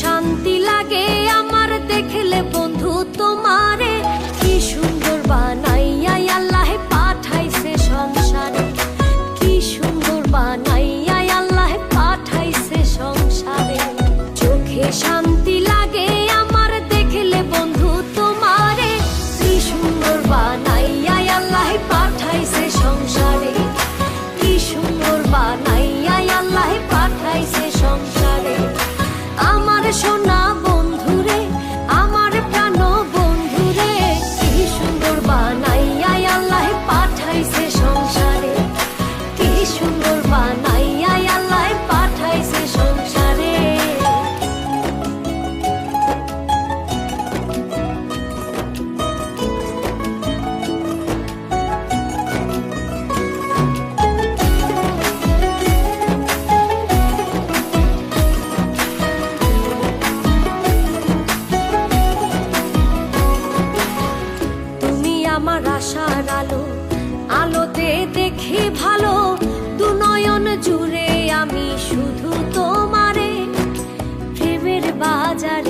শান্তি লাগে আমার দেখলে বন্ধু তোমারে। কি সুন্দর বানাইয়া আল্লাহে পাঠাইছে সংসারে। কি সুন্দর বানাইয়া আল্লাহে পাঠাইছে সংসারে। চোখে শান্তি Hacer